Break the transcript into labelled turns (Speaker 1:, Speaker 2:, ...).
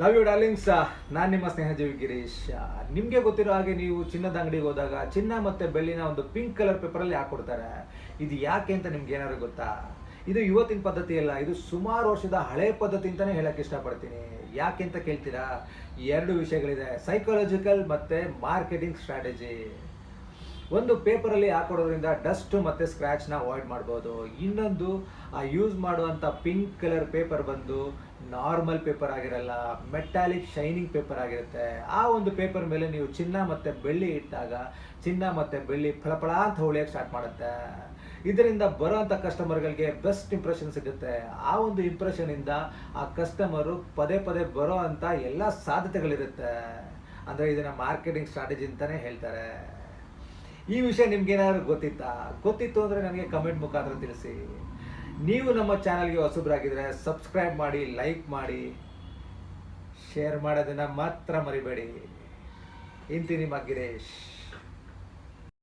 Speaker 1: Love you darlings ನಾನು ನಿಮ್ಮ ಸ್ನೇಹಜೀವಿ ಗಿರೀಶ್. ನಿಮಗೆ ಗೊತ್ತಿರೋ ಹಾಗೆ ನೀವು ಚಿನ್ನದ ಅಂಗಡಿಗೆ ಹೋದಾಗ ಚಿನ್ನ ಮತ್ತು ಬೆಳ್ಳಿನ ಒಂದು ಪಿಂಕ್ ಕಲರ್ ಪೇಪರಲ್ಲಿ ಹಾಕ್ಕೊಡ್ತಾರೆ ಇದು ಯಾಕೆ ಅಂತ ನಿಮ್ಗೆ ಏನಾದ್ರು ಗೊತ್ತಾ? ಇದು ಇವತ್ತಿನ ಪದ್ಧತಿ ಅಲ್ಲ, ಇದು ಸುಮಾರು ವರ್ಷದ ಹಳೆ ಪದ್ಧತಿ ಅಂತಲೇ ಹೇಳಕ್ಕೆ ಇಷ್ಟಪಡ್ತೀನಿ. ಯಾಕೆ ಅಂತ ಕೇಳ್ತೀರಾ? ಎರಡು ವಿಷಯಗಳಿದೆ ಸೈಕಾಲಜಿಕಲ್ ಮತ್ತು ಮಾರ್ಕೆಟಿಂಗ್ ಸ್ಟ್ರಾಟಜಿ ಒಂದು ಪೇಪರಲ್ಲಿ ಹಾಕೊಡೋದ್ರಿಂದ ಡಸ್ಟ್ ಮತ್ತು ಸ್ಕ್ರ್ಯಾಚ್ನ ಅವಾಯ್ಡ್ ಮಾಡ್ಬೋದು. ಇನ್ನೊಂದು, ಆ ಯೂಸ್ ಮಾಡುವಂಥ ಪಿಂಕ್ ಕಲರ್ ಪೇಪರ್ ಬಂದು ನಾರ್ಮಲ್ ಪೇಪರ್ ಆಗಿರಲ್ಲ ಮೆಟಾಲಿಕ್ ಶೈನಿಂಗ್ ಪೇಪರ್ ಆಗಿರುತ್ತೆ. ಆ ಒಂದು ಪೇಪರ್ ಮೇಲೆ ನೀವು ಚಿನ್ನ ಮತ್ತು ಬೆಳ್ಳಿ ಇಟ್ಟಾಗ, ಚಿನ್ನ ಮತ್ತು ಬೆಳ್ಳಿ ಫಳಫಳ ಅಂತ ಹೊಳಿಯೋಕ್ಕೆ ಸ್ಟಾರ್ಟ್ ಮಾಡುತ್ತೆ. ಇದರಿಂದ ಬರೋವಂಥ ಕಸ್ಟಮರ್ಗಳಿಗೆ ಬೆಸ್ಟ್ ಇಂಪ್ರೆಷನ್ ಸಿಗುತ್ತೆ. ಆ ಒಂದು ಇಂಪ್ರೆಷನಿಂದ ಆ ಕಸ್ಟಮರು ಪದೇ ಪದೇ ಬರೋ ಅಂಥ ಎಲ್ಲ ಸಾಧ್ಯತೆಗಳಿರುತ್ತೆ. ಅಂದರೆ ಇದನ್ನು ಮಾರ್ಕೆಟಿಂಗ್ ಸ್ಟ್ರಾಟಜಿ ಅಂತಲೇ ಹೇಳ್ತಾರೆ. ಈ ವಿಷಯ ನಿಮ್ಗೇನಾದ್ರು ಗೊತ್ತಿತ್ತಾ? ಗೊತ್ತಿತ್ತು ಅಂದರೆ ನನಗೆ ಕಮೆಂಟ್ ಮುಖಾಂತರ ತಿಳಿಸಿ. ನೀವು ನಮ್ಮ ಚಾನಲ್ಗೆ ಹೊಸಬ್ರಾಗಿದ್ರೆ ಸಬ್ಸ್ಕ್ರೈಬ್ ಮಾಡಿ, ಲೈಕ್ ಮಾಡಿ, ಶೇರ್ ಮಾಡೋದನ್ನು ಮಾತ್ರ ಮರಿಬೇಡಿ. ಇಂತಿ ನಿಮ್ಮ ಗಿರೀಶ್